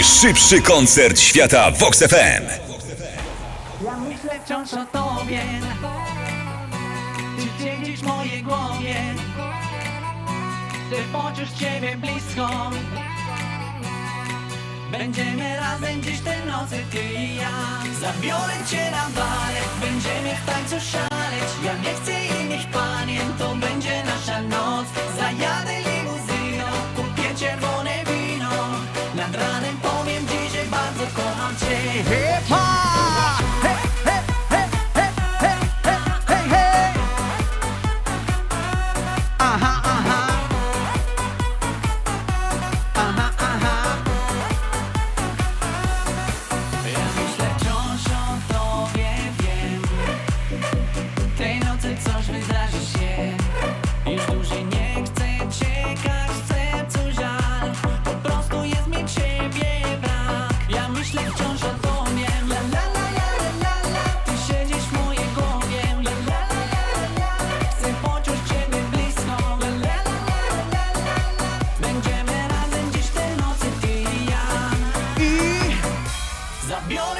Najszybszy koncert świata Vox FM. Ja myślę wciąż o tobie. Czy cię gdzieś w mojej głowie? Chcę poczuć ciebie blisko. Będziemy razem dziś te nocy, ty i ja. Zabiorę cię na barek, będziemy w tańcu szaleć. Ja nie chcę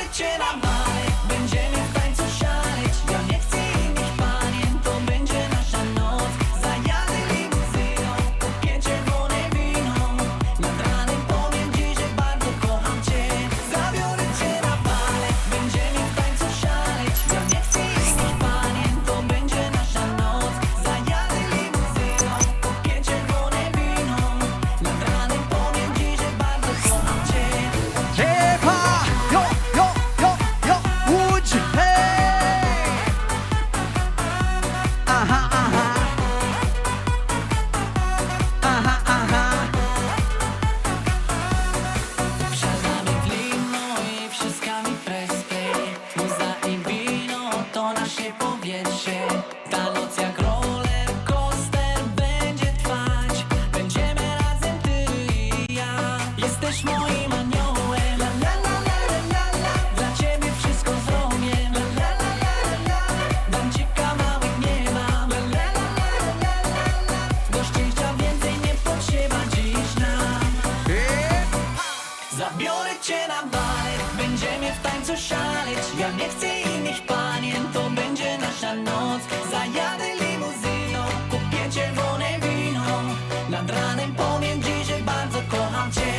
Wystarczy na maj, będziemy w Zabiorę cię na balet, będziemy w tańcu szaleć. Ja nie chcę innych panien, to będzie nasza noc. Zajadę limuzyną, kupię czerwone wino. Nad ranem powiem dziś, że bardzo kocham cię.